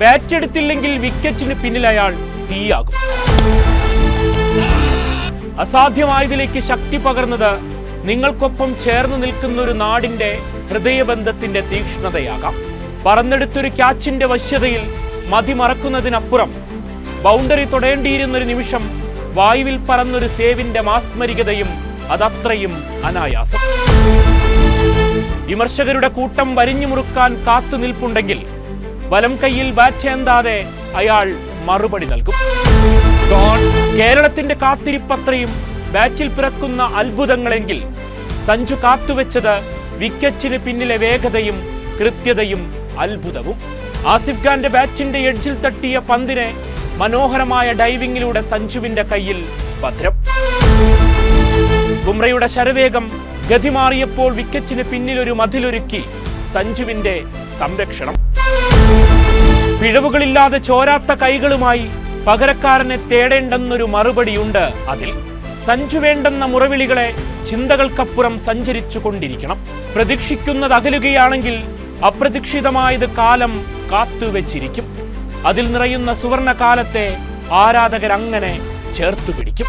Bat എടുത്തില്ലെങ്കിൽ വിക്കറ്റിന് പിന്നിൽ അയാൾ തീയാകും. അസാധ്യമായതിലേക്ക് ശക്തി പകർന്നത് നിങ്ങൾക്കൊപ്പം ചേർന്ന് നിൽക്കുന്ന ഒരു നാടിന്റെ ഹൃദയബന്ധത്തിന്റെ തീക്ഷ്ണതയാകാം. പറന്നെടുത്തൊരു ക്യാച്ചിന്റെ വശ്യതയിൽ മതിമറക്കുന്നതിനപ്പുറം ബൗണ്ടറി തൊടേണ്ടിയിരുന്നൊരു നിമിഷം വായുവിൽ പറന്നൊരു സേവിന്റെ മാസ്മരികതയും അതത്രയും അനായാസം. വിമർശകരുടെ കൂട്ടം വരിഞ്ഞു മുറുക്കാൻ കാത്തു നിൽപ്പുണ്ടെങ്കിൽ വലം കൈയിൽ ബാറ്റ് ഏന്താതെ അയാൾ മറുപടി നൽകും. കേരളത്തിന്റെ കാത്തിരിപ്പത്രയും ബാറ്റിൽ പിറക്കുന്ന അത്ഭുതങ്ങളെങ്കിൽ സഞ്ജു കാത്തുവെച്ചത് വിക്കറ്റിന് പിന്നിലെ വേഗതയും കൃത്യതയും അത്ഭുതവും. ആസിഫ് ഖാന്റെ ബാറ്റിന്റെ എഡ്ജിൽ തട്ടിയ പന്തിനെ മനോഹരമായ ഡൈവിംഗിലൂടെ സഞ്ജുവിന്റെ കയ്യിൽ ഭദ്രം. ബുംറയുടെ ശരവേഗം ഗതിമാറിയപ്പോൾ വിക്കറ്റിന് പിന്നിലൊരു മതിലൊരുക്കി സഞ്ജുവിന്റെ സംരക്ഷണം. പിഴവുകളില്ലാതെ ചോരാത്ത കൈകളുമായി പകരക്കാരനെ തേടേണ്ടെന്നൊരു മറുപടിയുണ്ട് അതിൽ. സഞ്ജു വേണ്ടെന്ന മുറവിളികളെ ചിന്തകൾക്കപ്പുറം സഞ്ചരിച്ചു കൊണ്ടിരിക്കണം. പ്രതീക്ഷിക്കുന്നത് അകലുകയാണെങ്കിൽ അപ്രതീക്ഷിതമായത് കാലം കാത്തുവെച്ചിരിക്കും. അതിൽ നിറയുന്ന സുവർണ കാലത്തെ ആരാധകരങ്ങനെ ചേർത്തു പിടിക്കും